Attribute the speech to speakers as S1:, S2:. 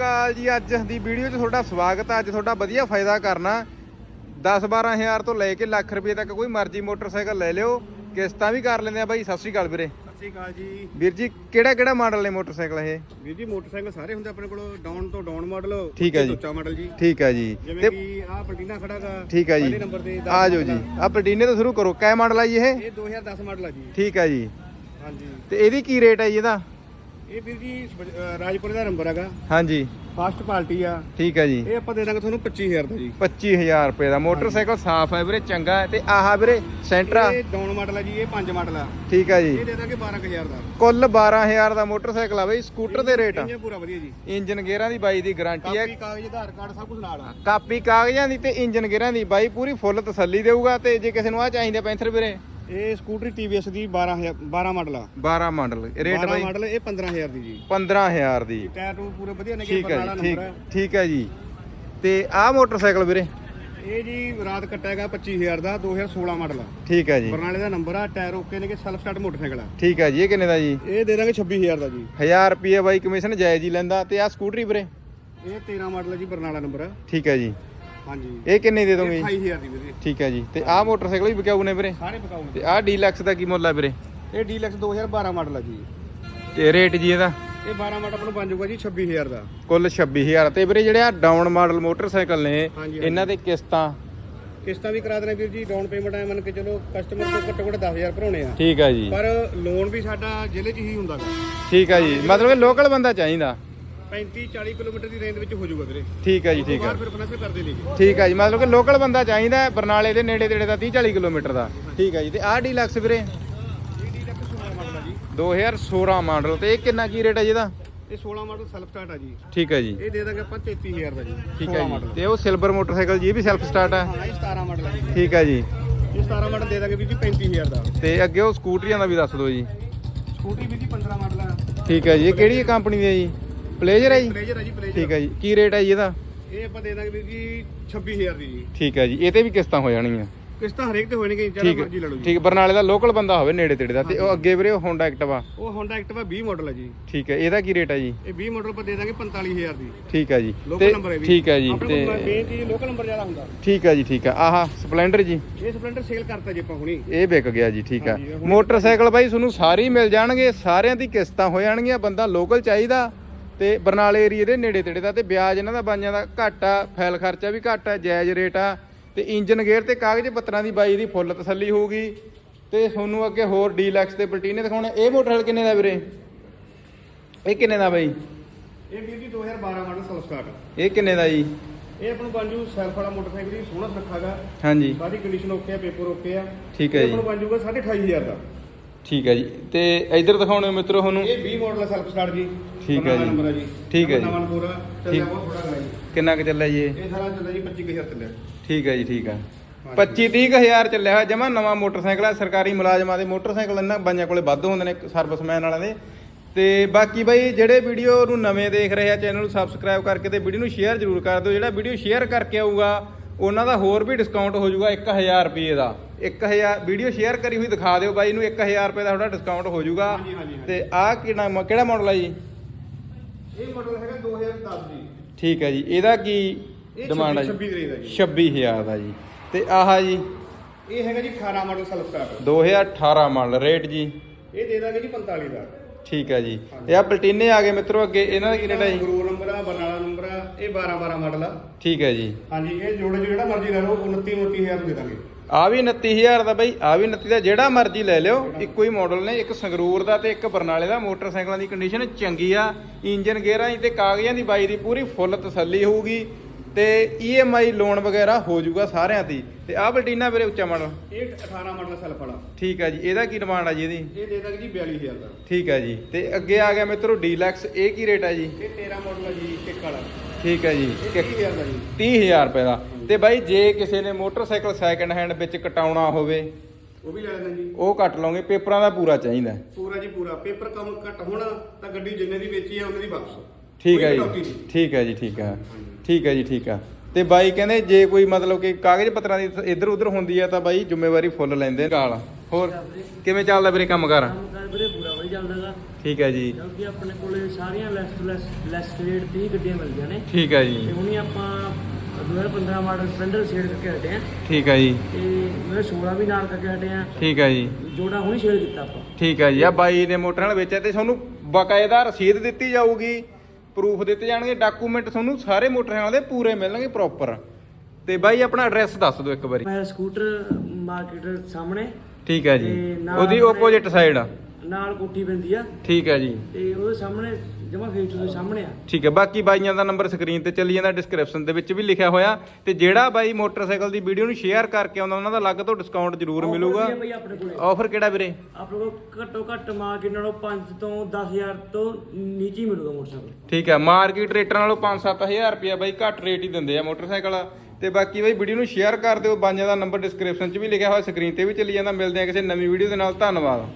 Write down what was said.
S1: ਅਕਾਲ ਜੀ ਅੱਜ ਦੀ ਵੀਡੀਓ 'ਚ ਤੁਹਾਡਾ ਸਵਾਗਤ ਹੈ ਅੱਜ ਤੁਹਾਡਾ ਵਧੀਆ ਫਾਇਦਾ ਕਰਨਾ। 10 12000 ਤੋਂ ਲੈ ਕੇ ਲੱਖ ਰੁਪਏ ਤੱਕ ਕੋਈ ਮਰਜ਼ੀ ਮੋਟਰਸਾਈਕਲ ਲੈ ਲਿਓ ਕਿਸ਼ਤਾਂ ਵੀ ਕਰ ਲੈਂਦੇ ਆ ਬਾਈ ਸਤਿ ਸ਼੍ਰੀ ਅਕਾਲ ਵੀਰੇ।
S2: ਸਤਿ ਸ਼੍ਰੀ ਅਕਾਲ ਜੀ।
S1: ਵੀਰ ਜੀ ਕਿਹੜਾ ਕਿਹੜਾ ਮਾਡਲ ਨੇ ਮੋਟਰਸਾਈਕਲ ਇਹ?
S2: ਵੀਰ ਜੀ ਮੋਟਰਸਾਈਕਲ ਸਾਰੇ ਹੁੰਦੇ ਆਪਣੇ ਕੋਲ ਡਾਊਨ ਤੋਂ ਡਾਊਨ ਮਾਡਲ
S1: ਠੀਕ ਹੈ ਜੀ।
S2: ਉੱਚਾ ਮਾਡਲ ਜੀ।
S1: ਠੀਕ ਹੈ ਜੀ।
S2: ਜਿਵੇਂ
S1: ਤੇ
S2: ਕਿ ਆਹ ਪਲਟੀਨਾ ਖੜਾਗਾ
S1: ਠੀਕ ਹੈ ਜੀ।
S2: ਪਹਿਲੇ ਨੰਬਰ ਤੇ
S1: ਆ ਜਾਓ ਜੀ। ਆ। ਪਲਟੀਨੇ ਤੋਂ ਸ਼ੁਰੂ ਕਰੋ। ਕੈ ਮਾਡਲ ਆ ਜੀ ਇਹ?
S2: ਇਹ 2010 ਮਾਡਲ ਆ ਜੀ।
S1: ਠੀਕ ਹੈ ਜੀ।
S2: ਹਾਂਜੀ।
S1: ਤੇ ਇਹਦੀ ਕੀ ਰੇਟ ਹੈ ਜੀ ਇਹਦਾ?
S2: ਇਹ ਵੀਰ ਜੀ ਰਾਜਪੁਰੇ ਦਾ ਨੰਬਰ ਹੈਗਾ।
S1: ਹਾਂਜੀ।
S2: ਫਾਸਟ ਪਾਰਟੀ ਆ।
S1: ਠੀਕ ਹੈ ਜੀ।
S2: ਇਹ ਆਪਾਂ ਦੇ ਦਾਂਗੇ ਤੁਹਾਨੂੰ 25000 ਦਾ ਜੀ।
S1: 25000 ਰੁਪਏ ਦਾ। ਮੋਟਰਸਾਈਕਲ ਸਾਫ਼ ਹੈ ਵੀਰੇ ਚੰਗਾ ਹੈ। ਤੇ ਆਹ ਵੀਰੇ ਸੈਂਟਰਾ।
S2: ਇਹ ਡਾਊਨ ਮਾਡਲ ਆ ਜੀ ਇਹ 5 ਮਾਡਲ ਆ।
S1: ਠੀਕ ਹੈ
S2: ਇਹ
S1: ਜੀ
S2: ਦੇ ਦਾਂਗੇ 12000 ਦਾ।
S1: ਕੁੱਲ 12000 ਦਾ ਮੋਟਰਸਾਈਕਲ ਆ ਬਈ। ਸਕੂਟਰ ਦੇ ਰੇਟ
S2: ਇੰਜਨ ਪੂਰਾ ਵਧੀਆ ਜੀ।
S1: ਇੰਜਨ ਗੇਅਰਾਂ ਦੀ ਬਾਈ ਦੀ ਗਾਰੰਟੀ ਹੈ।
S2: ਕਾਪੀ ਕਾਗਜ਼ ਆਧਾਰ ਕਾਰਡ ਸਭ ਕੁਝ ਨਾਲ ਆ।
S1: ਕਾਪੀ ਕਾਗਜ਼ਾਂ ਦੀ ਤੇ ਇੰਜਨ ਗੇਅਰਾਂ ਦੀ। ਬਾਈ ਪੂਰੀ ਫੁੱਲ ਤਸੱਲੀ ਦੇਊਗਾ। ਤੇ ਜੇ ਕਿਸੇ ਨੂੰ ਆ ਚਾਹੀਦਾ ਪੈਂਥਰ ਵੀਰੇ
S2: ਇਹ ਸਕੂਟਰੀ TVS ਦੀ 12000 12 ਮਾਡਲ ਆ।
S1: 12 ਮਾਡਲ। ਰੇਟ
S2: 12
S1: ਬਾਈ
S2: ਮਾਡਲ ਇਹ 15000 ਦੀ ਜੀ।
S1: 15000 ਦੀ।
S2: ਟਾਇਰ ਨੂੰ ਪੂਰੇ ਵਧੀਆ ਨੇ ਕਿ
S1: ਠੀਕ ਹੈ
S2: ਬਰਨਾਲਾ
S1: ਜੀ
S2: ਨੰਬਰ
S1: ਠੀਕ
S2: ਹੈ
S1: ਠੀਕ ਹੈ ਜੀ। ਤੇ ਆਹ ਮੋਟਰਸਾਈਕਲ ਵੀਰੇ?
S2: ਇਹ ਜੀ ਰਾਤ ਕੱਟਿਆਗਾ 25000 ਦਾ 2016 ਮਾਡਲ ਆ।
S1: ਠੀਕ ਹੈ ਜੀ।
S2: ਬਰਨਾਲੇ ਦਾ ਨੰਬਰ ਆ ਟਾਇਰ ਓਕੇ ਨੇ ਕਿ ਸੈਲਫ ਸਟਾਰਟ ਮੋਟਰਸਾਈਕਲ ਆ।
S1: ਠੀਕ ਹੈ ਜੀ ਇਹ ਕਿੰਨੇ ਦਾ ਜੀ?
S2: ਇਹ ਦੇ ਦਾਂਗੇ 26000 ਦਾ ਜੀ।
S1: 1000 ਰੁਪਏ ਬਾਈ ਕਮਿਸ਼ਨ ਜਾਇਜ਼ ਹੀ ਲੈਂਦਾ। ਤੇ ਆਹ ਸਕੂਟਰੀ ਵੀਰੇ?
S2: ਇਹ 13 ਮਾਡਲ ਆ ਜੀ ਬਰਨਾਲਾ ਨੰਬਰ ਆ।
S1: ਠੀਕ ਹੈ ਜੀ।
S2: ਹਾਂਜੀ।
S1: ਇਹ ਕਿੰਨੇ ਦੇ ਦੋਗੇ ਜੀ?
S2: 28000 ਦੀ ਵੀਰੇ।
S1: ਠੀਕ ਹੈ ਜੀ। ਤੇ ਆਹ ਮੋਟਰਸਾਈਕਲ ਵੀ ਵਿਕਾਊ ਨੇ ਵੀਰੇ?
S2: ਸਾਰੇ ਪਕਾਉਣੇ
S1: ਤੇ ਆਹ ਡੀਲਕਸ ਦਾ ਕੀ ਮੁੱਲ ਆ ਵੀਰੇ?
S2: ਇਹ ਡੀਲਕਸ 2012 ਮਾਡਲ ਆ ਜੀ।
S1: ਤੇ ਰੇਟ ਜੀ ਇਹਦਾ?
S2: ਇਹ 12 ਮਾਡਲ ਆਪਣਾ ਬਣ ਜਾਊਗਾ ਜੀ 26000 ਦਾ।
S1: ਕੁੱਲ 26000 ਤੇ ਵੀਰੇ ਜਿਹੜੇ ਆ ਡਾਊਨ ਮਾਡਲ ਮੋਟਰਸਾਈਕਲ ਨੇ
S2: ਹਾਂਜੀ,
S1: ਇਹਨਾਂ ਦੇ ਕਿਸ਼ਤਾਂ?
S2: ਕਿਸ਼ਤਾਂ ਵੀ ਕਰਾ ਦੇਣਾ ਵੀਰ ਜੀ ਡਾਊਨ ਪੇਮੈਂਟ ਐ ਮੰਨ ਕੇ ਚਲੋ ਕਸਟਮਰ ਤੋਂ ਘੱਟੋ ਘੱਟ 10000 ਭਰਾਉਣੇ ਆ।
S1: ਠੀਕ ਹੈ ਜੀ।
S2: ਪਰ ਲੋਨ ਵੀ ਸਾਡਾ ਜ਼ਿਲ੍ਹੇ 'ਚ ਹੀ ਹੁੰਦਾ ਗਾ।
S1: ਠੀਕ ਹੈ ਜੀ। ਮਤਲਬ ਕਿ ਲੋਕਲ ਬੰਦਾ ਚਾਹੀਦਾ।
S2: 35 40 ਕਿਲੋਮੀਟਰ ਦੀ ਰੇਂਜ ਵਿੱਚ ਹੋ ਜਾਊਗਾ ਵੀਰੇ।
S1: ਠੀਕ ਹੈ ਜੀ ਠੀਕ ਹੈ।
S2: ਬਾਹਰ ਫਿਰ ਫਾਈਨੈਂਸ ਕਰਦੇ ਨਹੀਂ ਜੀ
S1: ਠੀਕ ਹੈ ਜੀ ਮਤਲਬ ਕਿ ਲੋਕਲ ਬੰਦਾ ਚਾਹੀਦਾ ਹੈ, ਬਰਨਾਲੇ ਦੇ ਨੇੜੇ ਤੇੜੇ ਦਾ 30 40 ਕਿਲੋਮੀਟਰ ਦਾ। ਠੀਕ ਹੈ ਜੀ ਤੇ ਆਹ ਡੀਲਕਸ ਵੀਰੇ?
S2: ਇਹ ਡੀਲਕਸ 16 ਮਾਡਲ ਆ ਜੀ।
S1: 2016 ਮਾਡਲ ਤੇ ਇਹ ਕਿੰਨਾ ਕੀ ਰੇਟ ਹੈ ਜੀ ਇਹਦਾ?
S2: ਇਹ 16 ਮਾਡਲ ਸੈਲਫ ਸਟਾਰਟ ਆ ਜੀ।
S1: ਠੀਕ ਹੈ ਜੀ।
S2: ਇਹ ਦੇ ਦਾਂਗੇ ਆਪਾਂ 33000 ਦਾ ਜੀ
S1: ਠੀਕ
S2: 16
S1: ਹੈ ਜੀ।
S2: ਮਾਡਲ।
S1: ਤੇ ਉਹ ਸਿਲਵਰ ਮੋਟਰਸਾਈਕਲ ਜੀ ਇਹ ਵੀ ਸੈਲਫ ਸਟਾਰਟ ਹੈ?
S2: ਹਾਂ ਇਹ 17 ਮਾਡਲ ਆ ਜੀ।
S1: ਠੀਕ ਹੈ ਜੀ।
S2: ਇਹ 17 ਮਾਡਲ ਦੇ ਦਾਂਗੇ ਵੀਰ ਜੀ 35000 ਦਾ।
S1: ਤੇ ਅੱਗੇ ਉਹ ਸਕੂਟਰੀਆਂ ਦਾ ਵੀ ਦੱਸ ਦਿਓ ਜੀ।
S2: ਸਕੂਟੀ ਵੀਰ ਜੀ 15 ਮਾਡਲ ਆ।
S1: ਠੀਕ ਹੈ ਜੀ ਇਹ ਕਿਹੜੀ ਕੰਪਨੀ ਦੀ ਹੈ ਜੀ? ਪਲੇਜਰ ਹੈ ਜੀ?
S2: ਪਲੇਜਰ ਆ ਜੀ ਪਲੇਜਰ
S1: ਠੀਕ ਹੈ ਜੀ। ਕੀ ਰੇਟ ਹੈ ਜੀ ਇਹਦਾ?
S2: ਇਹ ਆਪਾਂ ਦੇ ਦਾਂਗੇ ਵੀਰ ਜੀ 26000 ਦੀ ਜੀ।
S1: ਠੀਕ ਹੈ ਜੀ। ਇਹ ਤੇ ਵੀ ਕਿਸ਼ਤਾਂ ਹੋ ਜਾਣਗੀਆਂ
S2: ਕਿਸ਼ਤਾਂ ਹਰੇਕ ਤੇ ਹੋਣਗੇ ਜਿਹੜਾ ਮਰਜ਼ੀ ਲੈ ਲਓ
S1: ਹੈ
S2: ਜੀ।
S1: ਠੀਕ ਬਰਨਾਲੇ ਦਾ ਲੋਕਲ ਬੰਦਾ ਹੋਵੇ ਨੇੜੇ ਤੇੜੇ ਦਾ। ਤੇ ਉਹ ਅੱਗੇ ਵੀਰੇ ਉਹ Honda Activa
S2: ਉਹ Honda Activa 20 ਮਾਡਲ ਆ ਜੀ।
S1: ਠੀਕ ਹੈ ਇਹਦਾ ਕੀ ਰੇਟ ਹੈ ਜੀ?
S2: ਇਹ 20 ਮਾਡਲ ਆਪਾਂ ਦੇ ਦਾਂਗੇ 45000 ਦੀ।
S1: ਠੀਕ ਹੈ ਜੀ।
S2: ਲੋਕਲ ਨੰਬਰ ਹੈ ਵੀ
S1: ਠੀਕ ਹੈ ਜੀ ਤੇ
S2: ਮੇਨ ਚੀਜ਼ ਲੋਕਲ ਨੰਬਰ ਜ਼ਿਆਦਾ ਹੁੰਦਾ।
S1: ਠੀਕ ਹੈ ਜੀ ਠੀਕ ਹੈ ਆਹ ਸਪਲੈਂਡਰ ਜੀ।
S2: ਇਹ ਸਪਲੈਂਡਰ ਸੇਲ ਕਰਤਾ ਜੀ ਆਪਾਂ ਹੁਣੀ।
S1: ਇਹ ਵਿਕ ਗਿਆ ਜੀ ਠੀਕ ਹੈ ਮੋਟਰਸਾਈਕਲ ਬਾਈ ਤੁਹਾਨੂੰ ਸਾਰੇ ਹੀ ਮਿਲ ਜਾਣਗੇ। ਸਾਰਿਆਂ ਦੀ ਕਿਸ਼ਤਾਂ ਹੋ ਜਾਣਗੀਆਂ। ਬੰਦਾ ਲੋਕਲ ਚਾਹੀਦਾ। ਤੇ ਬਰਨਾਲੇ ਏਰੀਏ ਦੇ ਨੇੜੇ ਤੇੜੇ ਦਾ ਤੇ ਵਿਆਜ ਇਹਨਾਂ ਦਾ ਬਾਈਆਂ ਦਾ ਘੱਟ ਆ ਫਾਈਲ ਖਰਚਾ ਵੀ ਘੱਟ ਆ ਜਾਇਜ਼ ਰੇਟ ਆ ਤੇ ਇੰਜਨ ਗੇਅਰ ਤੇ ਕਾਗਜ਼ ਪੱਤਰਾਂ ਦੀ ਬਾਈ ਦੀ ਫੁੱਲ ਤਸੱਲੀ ਹੋਊਗੀ। ਤੇ ਤੁਹਾਨੂੰ ਅੱਗੇ ਹੋਰ ਡੀਲਕਸ ਤੇ ਪਲਟੀਨੇ ਦਿਖਾਉਣੇ ਇਹ ਮੋਟਰਸਾਈਕਲ ਕਿੰਨੇ ਦਾ ਵੀਰੇ? ਇਹ ਕਿੰਨੇ ਦਾ ਬਾਈ?
S2: ਇਹ ਵੀਰ ਜੀ 2012 ਮਾਡਲ ਸੈਲਫ ਸਟਾਰਟ
S1: ਇਹ ਕਿੰਨੇ ਦਾ ਜੀ?
S2: ਇਹ ਆਪਾਂ ਨੂੰ ਬਣ ਜੂ ਸੈਲਫ ਵਾਲਾ ਮੋਟਰਸਾਈਕਲ ਜੀ ਸੋਹਣਾ ਸੁਰੱਖਾਗਾ
S1: ਹਾਂਜੀ।
S2: ਸਾਰੀ ਕੰਡੀਸ਼ਨ ਓਕੇ ਆ ਪੇਪਰ ਓਕੇ ਆ।
S1: ਠੀਕ ਹੈ ਜੀ।
S2: ਆਪਾਂ ਨੂੰ ਬਣ ਜੂਗਾ 28500 ਦਾ।
S1: ਠੀਕ ਹੈ ਜੀ। ਤੇ ਇੱਧਰ ਦਿਖਾਉਣੇ ਮਿੱਤਰੋ ਤੁਹਾਨੂੰ।
S2: ਇਹ 20 ਮਾਡਲ ਸੈਲਫ ਸਟਾਰਟ ਜੀ।
S1: ਠੀਕ ਹੈ ਜੀ।
S2: ਨੰਬਰ ਆ ਜੀ।
S1: ਠੀਕ ਹੈ ਜੀ।
S2: ਨਵਾਂ ਪੂਰਾ ਚੱਲਿਆ
S1: ਠੀਕ।
S2: ਬਹੁਤ ਥੋੜਾ ਕਰਾਈ
S1: ਕਿੰਨਾ ਕੁ ਚੱਲਿਆ ਜੀ? ਇਹ
S2: ਇਹ ਸਾਰਾ ਚੱਲਿਆ ਜੀ 25000 ਚੱਲਿਆ।
S1: ਠੀਕ ਹੈ ਜੀ ਠੀਕ ਹੈ।
S2: ਹਾਂਜੀ।
S1: 25 30000 ਚੱਲਿਆ ਹੋਇਆ ਜਮਾ ਨਵਾਂ ਮੋਟਰਸਾਈਕਲ ਹੈ। ਸਰਕਾਰੀ ਮੁਲਾਜ਼ਮਾਂ ਦੇ ਮੋਟਰਸਾਈਕਲ ਇਹਨਾਂ ਬਾਈਆਂ ਕੋਲੇ ਵੱਧ ਹੁੰਦੇ ਨੇ ਸਰਵਿਸਮੈਨ ਵਾਲਿਆਂ ਦੇ। ਤੇ ਬਾਕੀ ਬਾਈ ਜਿਹੜੇ ਵੀਡੀਓ ਨੂੰ ਨਵੇਂ ਦੇਖ ਰਹੇ ਆ ਚੈਨਲ ਨੂੰ ਸਬਸਕ੍ਰਾਈਬ ਕਰਕੇ ਤੇ ਵੀਡੀਓ ਨੂੰ ਸ਼ੇਅਰ ਜ਼ਰੂਰ ਕਰ ਦਿਓ। ਜਿਹੜਾ ਵੀਡੀਓ ਸ਼ੇਅਰ ਕਰਕੇ ਆਊਗਾ ਉਹਨਾਂ ਦਾ ਹੋਰ ਵੀ ਡਿਸਕਾਊਂਟ ਹੋ ਜਾਊਗਾ 1000 ਰੁਪਏ ਦਾ। 1000 ਵੀਡੀਓ ਸ਼ੇਅਰ ਕਰੀ ਹੋਈ ਦਿਖਾ ਦਿਓ ਬਾਈ ਨੂੰ 1000 ਰੁਪਏ ਦਾ ਤੁਹਾਡਾ ਡਿਸਕਾਊਂਟ ਹੋ ਜਾਊਗਾ।
S2: ਹਾਂਜੀ, ਹਾਂਜੀ, ਹਾਂਜੀ।
S1: ਤੇ ਆਹ ਕਿਹੜਾ ਕਿਹੜਾ ਮਾਡਲ ਹੈ ਜੀ?
S2: ਇਹ ਮਾਡਲ ਹੈਗਾ 2010 ਦੀ।
S1: ਠੀਕ ਹੈ ਜੀ ਇਹਦਾ ਕੀ ਡਿਮਾਂਡ ਹੈ
S2: 26
S1: ਜੀ?
S2: ਦਾ ਜੀ।
S1: 26000 ਦਾ ਜੀ। ਤੇ ਆਹ ਜੀ?
S2: ਇਹ ਹੈਗਾ ਜੀ 18 model self start
S1: 2018 model rate ਜੀ?
S2: ਇਹ ਦੇ ਦਾਂਗੇ ਜੀ 45 ਦਾ
S1: ਠੀਕ ਹੈ ਜੀ। ਇਹ ਆ ਪਲਟੀਨੇ ਆ ਗਏ ਮਿੱਤਰੋ ਅੱਗੇ ਇਹਨਾਂ ਦਾ ਕੀ ਰੇਟ ਹੈ ਜੀ?
S2: ਗੁਰੂ ਨੰਬਰ ਆ ਬਰਨਾਲਾ ਨੰਬਰ ਆ ਇਹ 12 12 ਮਾਡਲ ਆ।
S1: ਠੀਕ ਹੈ ਜੀ।
S2: ਹਾਂਜੀ ਇਹ ਜੋੜੇ 'ਚ ਜਿਹੜਾ ਮਰਜ਼ੀ ਲੈ ਲਓ 29 29000 ਦੇ ਦਾਂਗੇ
S1: ਆ ਵੀ 29000 ਦਾ ਬਾਈ ਆ ਵੀ 29 ਦਾ ਜਿਹੜਾ ਮਰਜ਼ੀ ਲੈ ਲਿਓ ਇੱਕੋ ਹੀ ਮਾਡਲ ਨੇ ਇੱਕ ਸੰਗਰੂਰ ਦਾ ਤੇ ਇੱਕ ਬਰਨਾਲੇ ਦਾ। ਮੋਟਰਸਾਈਕਲਾਂ ਦੀ ਕੰਡੀਸ਼ਨ ਚੰਗੀ ਆ ਇੰਜਨ ਗੇਅਰਾਂ ਤੇ ਕਾਗਜ਼ਾਂ ਦੀ ਬਾਈ ਦੀ ਪੂਰੀ ਫੁੱਲ ਤਸੱਲੀ ਹੋਊਗੀ। ਤੇ EMI ਲੋਨ ਵਗੈਰਾ ਹੋ ਜਾਊਗਾ ਸਾਰਿਆਂ ਦੀ ਤੇ ਆਹ ਪਲਟੀਨਾ ਵੀਰੇ ਉੱਚਾ ਮਾਡਲ।
S2: ਇਹ 18 ਮਾਡਲ ਸੈਲਫ ਵਾਲਾ।
S1: ਠੀਕ ਹੈ ਜੀ ਇਹਦਾ ਕੀ ਡਿਮਾਂਡ ਆ ਜੀ ਇਹਦੀ?
S2: ਇਹ ਦੇ ਦਾਂਗੇ ਜੀ 42000 ਦਾ।
S1: ਠੀਕ ਹੈ ਜੀ ਤੇ ਅੱਗੇ ਆ ਗਿਆ ਮਿੱਤਰੋ ਡੀਲਕਸ ਇਹ ਕੀ ਰੇਟ ਹੈ ਜੀ?
S2: ਇਹ 13 ਮਾਡਲ ਆ ਜੀ ਕਿੱਕ ਵਾਲਾ।
S1: ਠੀਕ ਹੈ ਜੀ
S2: ਇਹ
S1: ਕਿ-
S2: 30000 ਦਾ ਜੀ।
S1: 30000 ਰੁਪਏ ਦਾ। ਤੇ ਬਾਈ ਜੇ ਕਿਸੇ ਨੇ ਮੋਟਰਸਾਈਕਲ ਸੈਕੰਡ ਹੈਂਡ ਵਿੱਚ ਕਟਾਉਣਾ ਹੋਵੇ
S2: ਉਹ ਵੀ ਲੈ ਲੈਣਾ ਜੀ।
S1: ਉਹ ਕੱਟ ਲਓਗੇ ਪੇਪਰਾਂ ਦਾ ਪੂਰਾ ਚਾਹੀਦਾ। ਹੈ।
S2: ਪੂਰਾ ਜੀ ਪੂਰਾ। ਪੇਪਰ ਕੰਮ ਘੱਟ ਹੋਣਾ ਤਾਂ ਗੱਡੀ ਜਿੰਨੇ ਦੀ ਵੇਚੀ ਆ ਉਹਨੇ ਦੀ ਵਾਪਸ।
S1: ਠੀਕ ਹੈ ਜੀ। ਠੀਕ ਹੈ ਜੀ ਠੀਕ ਹੈ ਠੀਕ ਹੈ ਜੀ ਠੀਕ ਹੈ। ਤੇ ਬਾਈ ਕਹਿੰਦੇ ਜੇ ਕੋਈ ਮਤਲਬ ਕਿ ਕਾਗਜ਼ ਪੱਤਰਾਂ ਦੀ ਇੱਧਰ ਉੱਧਰ ਹੁੰਦੀ ਹੈ ਤਾਂ ਬਾਈ ਜ਼ਿੰਮੇਵਾਰੀ ਫੁੱਲ ਲੈਂਦੇ ਨੇ। ਨਾਲ ਹੋਰ ਕਿਵੇਂ ਚੱਲਦਾ ਵੀਰੇ ਕੰਮ ਕਰ
S3: ਕੰਮ ਕਰ ਵੀਰੇ ਪੂਰਾ ਵਧੀਆ ਚੱਲਦਾਗਾ।
S1: ਠੀਕ ਹੈ ਜੀ।
S3: ਕਿਉਂਕਿ ਆਪਣੇ ਕੋਲੇ ਸਾਰੀਆਂ ਲੈਸ ਟੂ ਲੈਸ ਲੈਸ ਰੇਟ 'ਤੇ ਹੀ ਗੱਡੀਆਂ ਮਿਲਦੀਆਂ ਨੇ।
S1: ਠੀਕ ਹੈ
S3: ਤੇ
S1: ਜੀ
S3: ਹੁਣੀ ਆਪਾਂ 2015 ਮਾਡਲ ਸਪਲੈਂਡਰ ਸੇਲ ਕਰਕੇ ਹਟੇ ਆ
S1: ਠੀਕ ਹੈ ਜੀ।
S3: ਤੇ ਮੇਰੇ 16 ਵੀ ਨਾਲ ਕਰਕੇ ਹਟੇ ਆ
S1: ਠੀਕ ਹੈ ਜੀ।
S3: ਜੋੜਾ ਹੁਣੀ ਸੇਲ ਕੀਤਾ ਆਪਾਂ।
S1: ਠੀਕ ਹੈ ਜੀ। ਆ ਬਾਈ ਨੇ ਮੋਟਰ ਨਾਲ ਵੇਚਿਆ ਤੇ ਤੁਹਾਨੂੰ ਬਕਾਇਦਾ ਰਸੀਦ ਦਿੱਤੀ ਜਾਊਗੀ। ਪ੍ਰੂਫ ਦਿੱਤੇ ਜਾਣਗੇ ਡਾਕੂਮੈਂਟ ਤੁਹਾਨੂੰ ਸਾਰੇ ਮੋਟਰਸਾਈਕਲਾਂ ਦੇ ਪੂਰੇ ਮਿਲਣਗੇ ਪ੍ਰੋਪਰ ਤੇ ਬਾਈ ਆਪਣਾ ਐਡਰੈਸ ਦੱਸ ਦਿਓ ਇੱਕ ਵਾਰੀ।
S3: ਮੈਂ ਸਕੂਟਰ ਮਾਰਕੀਟ ਸਾਹਮਣੇ।
S1: ਠੀਕ ਹੈ ਜੀ।
S3: ਤੇ ਨਾਲ
S1: ਉਹਦੀ
S3: ਆਪਣੇ-
S1: ਆਪੋਜ਼ਿਟ ਸਾਈਡ ਆ।
S3: ਨਾਲ ਕੋਠੀ ਪੈਂਦੀ ਆ।
S1: ਠੀਕ ਹੈ ਜੀ।
S3: ਤੇ ਉਹਦੇ ਸਾਹਮਣੇ ਜਮਾ ਫੇਸ ਦੇ ਸਾਹਮਣੇ ਆ।
S1: ਠੀਕ ਹੈ ਬਾਕੀ ਬਾਈਆਂ ਦਾ ਨੰਬਰ ਸਕਰੀਨ ਤੇ ਚੱਲੀ ਜਾਂਦਾ ਡਿਸਕ੍ਰਿਪਸ਼ਨ ਦੇ ਵਿੱਚ ਵੀ ਲਿਖਿਆ ਹੋਇਆ ਤੇ ਜਿਹੜਾ ਬਾਈ ਮੋਟਰਸਾਈਕਲ ਦੀ ਵੀਡੀਓ ਨੂੰ ਸ਼ੇਅਰ ਕਰਕੇ ਆਉਂਦਾ ਉਹਨਾਂ ਦਾ ਅਲੱਗ ਤੋਂ ਡਿਸਕਾਊਂਟ ਜ਼ਰੂਰ ਮਿਲੂਗਾ।
S3: ਵੀ ਆ ਬਈ ਆਪਣੇ ਕੋਲੇ।
S1: ਆਫਰ ਕਿਹੜਾ ਵੀਰੇ?
S3: ਆਪਣੇ ਕੋਲ ਘੱਟੋ ਘੱਟ ਮਾਰਕੀਟ ਨਾਲੋਂ 5 ਤੋਂ 10000 ਤੋਂ ਨੀਚੇ ਹੀ ਮਿਲੂਗਾ ਮੋਟਰਸਾਈਕਲ।
S1: ਠੀਕ ਹੈ ਮਾਰਕੀਟ ਰੇਟਾਂ ਨਾਲੋਂ 5-7000 ਰੁਪਇਆ ਬਾਈ ਘੱਟ ਰੇਟ ਹੀ ਦਿੰਦੇ ਆ ਮੋਟਰਸਾਈਕਲ। ਤੇ ਬਾਕੀ ਬਾਈ ਵੀਡੀਓ ਨੂੰ ਸ਼ੇਅਰ ਕਰ ਦਿਓ ਬਾਈਆਂ ਦਾ ਨੰਬਰ ਡਿਸਕ੍ਰਿਪਸ਼ਨ 'ਚ ਵੀ ਲਿਖਿਆ ਹੋਇਆ ਸਕਰੀਨ ਤੇ ਵੀ ਚੱਲੀ ਜਾਂਦਾ। ਮਿਲਦੇ ਆ ਕਿਸੇ ਨਵੀਂ ਵੀਡੀਓ ਦੇ ਨਾਲ। ਧੰਨਵਾਦ।